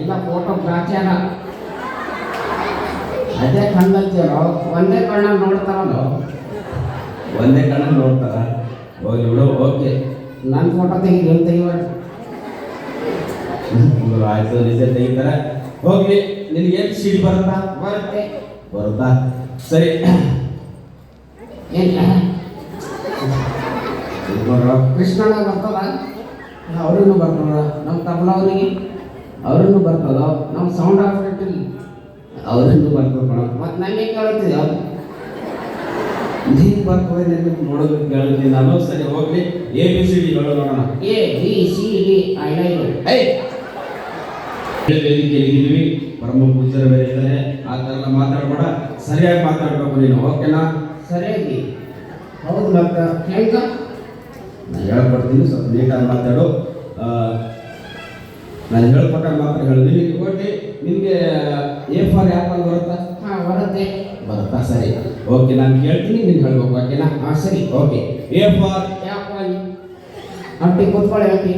ಇಲ್ಲ ಫೋಟೋ ಪ್ರಾಚಾರ ಅದೇ ಕಣ್ಣಂತೀರೋ ಒಂದೇ ಕಣ್ಣ ನೋಡ್ತಾರಲ್ಲೋ ಒಂದೇ ಕಣ್ಣಲ್ಲಿ ನೋಡ್ತಾರ? ಹೋಗಿ ಬಿಡು ಓಕೆ. ನನ್ನ ಫೋಟೋ ತೆಗಿ ಇವ್ರು ಆಯ್ತು ನಿಜ ತೆಗಿತಾರೆ. ಹೋಗ್ಲಿ ಏನ್ ಸೀಟ್ ಬರುತ್ತಾ? ಬರುತ್ತೆ. ಬರುತ್ತಾ? ಸರಿ. ಏನಿಲ್ಲ ಕೃಷ್ಣನ ಬರ್ತದ ಅವ್ರಿಗೂ ಬರ್ತದ ನಮ್ಮ ತಬಲವರಿಗೆ ಅವ್ರಿಗೂ ಬರ್ತದ ನಮ್ಮ ಸೌಂಡ್ ಆಪರೇಟರ್ ಅವರನ್ನು ಬರ್ತದ ಮತ್ತೆ ನನಗೆ ಕೇಳುತ್ತಿದ್ದ ನೀನು ನಿನಗೆ ನೋಡೋದಕ್ಕೆ ಕೇಳಿದ್ನಿ ನಾನು ಸರಿ ಹೋಗ್ಲಿ. ಎ ಬಿ ಸಿ ಡಿ ನೋಡೋಣ ಎ ಬಿ ಸಿ ಡಿ ಐ ಏಯ್! ವೇದಿಕೆ ಇದ್ದೀವಿ. ಪರಮ ಪೂಜ್ಯರು ಬೇರೆ ಇದ್ದಾರೆ. ಆ ಥರ ಎಲ್ಲ ಮಾತಾಡ್ಬೇಡ. ಸರಿಯಾಗಿ ಮಾತಾಡಬೇಕು ನೀನು ಓಕೆನಾ? ಸರಿಯಾಗಿ. ಹೌದು ಮತ್ತೆ ಹೆಂಗ ನಾನು ಹೇಳ್ಕೊಡ್ತೀನಿ ಸ್ವಲ್ಪ ನೀಟಾಗಿ ಮಾತಾಡು. ನಾನು ಹೇಳ್ಕೊಟ್ಟ ಮಾತ್ರ ಹೇಳು ನಿಮಗೆ ಕೊಟ್ಟು ನಿಮಗೆ ಎ ಫಾರ್ ಆ್ಯಪಲ್ ಬರುತ್ತಾ? ಹಾಂ ಬರುತ್ತೆ. ಬರುತ್ತಾ? ಸರಿ. ಓಕೆ ನಾನು ಕೇಳ್ತೀನಿ ನಿಮ್ಗೆ ಹೇಳ್ಬೇಕು ಓಕೆನಾ ಹಾಂ ಸರಿ. ಓಕೆ ಎ ಫಾರ್ ಯಾಕೆ ಅಂಟಿ ಕೂತ್ಕೊಳ್ಳಿ ಅಟ್ಟಿ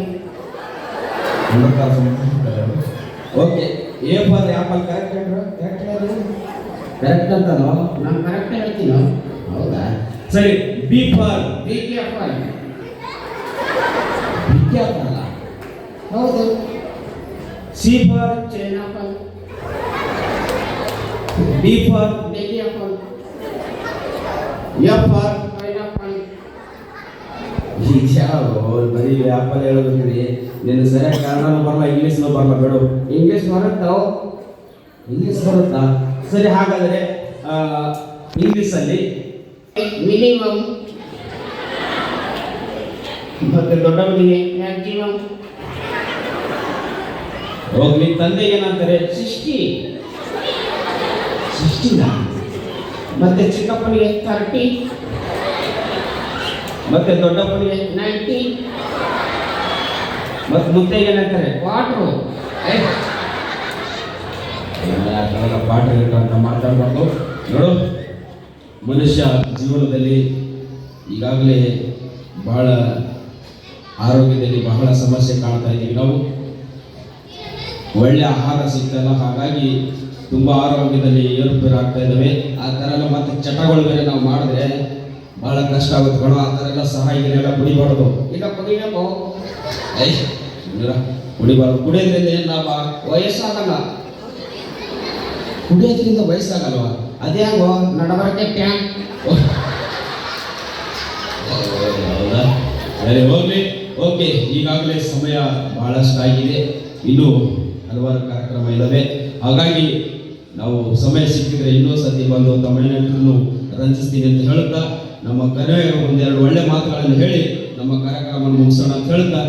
okay A for apple correct ಹೇಳ್ರು? Correct correct ಅಂತನೋ? ನಾನು ಕರೆಕ್ಟ್ ಹೇಳ್ತೀನಿ? ಹೌದಾ? ಸರಿ. B for B K B cap ಅಲ್ಲ? ಹೌದು. C for chain apple D for Delhi apple F for pineapple ಯಾವ ಬರೀ ಆ್ಯಪಲ್ ಹೇಳಬೇಕ್ರಿ ನಿನ್ನ ಸರಿಯಾಗಿ ಕನ್ನಡನೂ ಬರಲ್ಲ ಇಂಗ್ಲೀಷ್ನೂ ಬರಲ್ಲ ಬೇಡು ಇಂಗ್ಲೀಷ್ ಬರುತ್ತೋ ಇಂಗ್ಲೀಷ್ ಬರುತ್ತಾ ಸರಿ ಹಾಗಾದರೆ ಇಂಗ್ಲೀಷಲ್ಲಿ ಮಿನಿಮಮ್ ಮತ್ತೆ ದೊಡ್ಡವನಿಗೆ ಮ್ಯಾಕ್ಸಿಮಮ್ ಹೋಗ್ಲಿ ತಂದೆ ಏನಂತಾರೆ? ಸಿಕ್ಸ್ಟಿ ಸಿಕ್ಸ್ಟಿನ ಮತ್ತೆ ಚಿಕ್ಕಪ್ಪನಿಗೆ ತರ್ಟಿ ಮತ್ತೆ ದೊಡ್ಡಪ್ಪನಿಗೆ? ನೈಂಟಿ ಮತ್ತೆ ಮುದ್ದೆಗೆ ಏನಂತಾರೆ? ವಾಟ್ರು ಎಲ್ಲ ಗೀಟ ಅಂತ ಮಾತಾಡಬಾರ್ದು. ನೋಡು ಮನುಷ್ಯ ಜೀವನದಲ್ಲಿ ಈಗಾಗಲೇ ಬಹಳ ಆರೋಗ್ಯದಲ್ಲಿ ಬಹಳ ಸಮಸ್ಯೆ ಕಾಣ್ತಾ ಇದ್ದೀವಿ ನಾವು. ಒಳ್ಳೆ ಆಹಾರ ಸಿಗ್ತಲ್ಲ ಹಾಗಾಗಿ ತುಂಬ ಆರೋಗ್ಯದಲ್ಲಿ ಏರುಪೇರು ಆಗ್ತಾ ಇದ್ದಾವೆ ಆ ಥರ ಎಲ್ಲ ಮತ್ತೆ ಚಟಗಳು ಬೇರೆ ನಾವು ಮಾಡಿದ್ರೆ ಬಹಳ ಕಷ್ಟ ಆಗುತ್ತೆ ಕಣ ಆ ಥರ ಎಲ್ಲ ಸಹ ಇದನ್ನೆಲ್ಲ ಕುಡಿಬಾರ್ದು. ಈಗ ಕುಡಿಬೇಕು. ಕುಡಿಬಾರ್ದು. ಕುಡಿಯೋದ್ರಿಂದ ಏನು ಲಾಭ? ವಯಸ್ಸಾಗಲ್ಲ. ಕುಡಿಯೋದ್ರಿಂದ ವಯಸ್ಸಾಗಲ್ವ? ಅದೇ ಹಂಗೋ ನಡಬರಕ್ಕೆ ಟ್ಯಾಂಕ್ ಹೌದಾ? ಹೋಗ್ಲಿ. ಓಕೆ ಈಗಾಗಲೇ ಸಮಯ ಬಹಳಷ್ಟು ಆಗಿದೆ ಇನ್ನೂ ಹಲವಾರು ಕಾರ್ಯಕ್ರಮ ಇದ್ದಾವೆ ಹಾಗಾಗಿ ನಾವು ಸಮಯ ಸಿಕ್ಕಿದ್ರೆ ಇನ್ನೂ ಸತಿ ಬಂದು ತಮಿಳುನಾಡನ್ನು ರಂಜಿಸ್ತೀನಿ ಅಂತ ಹೇಳುತ್ತಾ ನಮ್ಮ ಕರೆ ಒಂದೆರಡು ಒಳ್ಳೆ ಮಾತುಗಳನ್ನು ಹೇಳಿ ನಮ್ಮ ಕಾರ್ಯಕ್ರಮವನ್ನು ಮುಗಿಸೋಣ ಅಂತ ಹೇಳ್ತಾ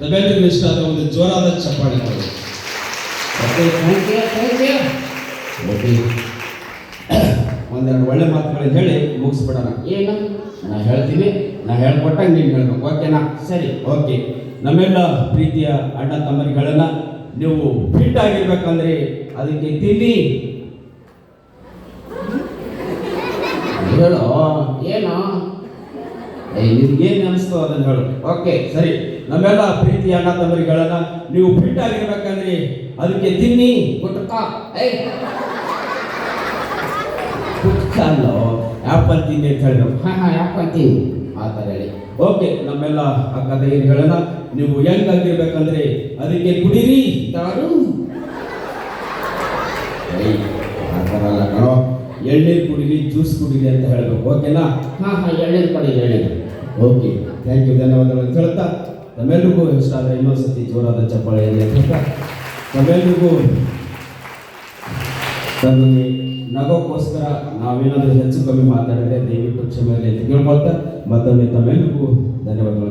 ತಬೇಲಿ ಇಷ್ಟ ಆದ ಒಂದು ಜೋರಾದ ಚಪ್ಪಾಳೆ ಒಂದೆರಡು ಒಳ್ಳೆ ಮಾತುಗಳನ್ನು ಹೇಳಿ ಮುಗಿಸ್ಬಿಡೋಣ. ಏನು? ನಾ ಹೇಳ್ತೀನಿ ನಾ ಹೇಳ್ಕೊಟ್ಟಂಗೆ ನೀನು ಹೇಳ್ಬೇಕು ಓಕೆನಾ ಸರಿ. ಓಕೆ ನಮ್ಮೆಲ್ಲ ಪ್ರೀತಿಯ ಅಣ್ಣ ತಮ್ಮರಿಗಳನ್ನ ನೀವು ಫಿಟ್ ಆಗಿರ್ಬೇಕಂದ್ರೆ ಅದಕ್ಕೆ ತಿನ್ನಿ ಹೇಳು ಏನು ಏ ನಿನ್ಗೇನು ಅನಿಸ್ತೋ ಅದನ್ನು ಹೇಳು ಓಕೆ ಸರಿ ನಮ್ಮೆಲ್ಲ ಪ್ರೀತಿಯ ಅಣ್ಣ ತಮ್ಮರಿಗಳನ್ನ ನೀವು ಫಿಟ್ ಆಗಿರ್ಬೇಕಂದ್ರೆ ಅದಕ್ಕೆ ತಿನ್ನಿ ಗುಟ್ಕ ಏಯ್ ಅಲ್ಲೋ ಆ್ಯಪಲ್ ತಿನ್ನಿ ಅಂತ ಹೇಳಿದ್ರು ಹಾಂ ಹಾಂ ಯಾಕಂತೀನಿ ಆ ಥರ ಹೇಳಿ. ಓಕೆ ನಮ್ಮೆಲ್ಲ ಅಕ್ಕ ಹೇಳೋಣ? ನೀವು ಹೆಂಗ್ ಆಗಿರ್ಬೇಕಂದ್ರೆ ಅದಕ್ಕೆ ಕುಡಿರಿ. ತಾರು ಆ ಥರ ಅಲ್ಲ ಕಣೋ. ಎಳ್ನೀರು ಕುಡೀರಿ ಜ್ಯೂಸ್ ಕುಡೀರಿ ಅಂತ ಹೇಳಬೇಕು ಓಕೆನಾ? ಹಾಂ ಹಾಂ ಎಳ್ನೀರು ಕೊಡಿ ಎಳ್ನೀರು. ಓಕೆ ಥ್ಯಾಂಕ್ ಯು ಧನ್ಯವಾದಗಳು ಅಂತ ಹೇಳ್ತಾ. ತಮ್ಮೆಲ್ರಿಗೂ ಇಷ್ಟ ಆದರೆ ಇನ್ನೊಂದು ಸತಿ ಜೋರಾದ ಚಪ್ಪಾಳೆ ಎಲ್ಲಿ ಅಂತ ಹೇಳ್ತಾ ತಮ್ಮೆಲ್ರಿಗೂ ತಮಗೆ ನಗೋಕ್ಕೋಸ್ಕರ ನಾವೇನಾದರೂ ಹೆಚ್ಚು ಕಮ್ಮಿ ಮಾತಾಡಿದ್ರೆ ದಯವಿಟ್ಟು ಕ್ಷಮೆ ಇರಲಿ ಅಂತ ಕೇಳ್ಕೊಳ್ತಾ ಮತ್ತೊಮ್ಮೆ ತಮ್ಮೆಲ್ರಿಗೂ ಧನ್ಯವಾದಗಳು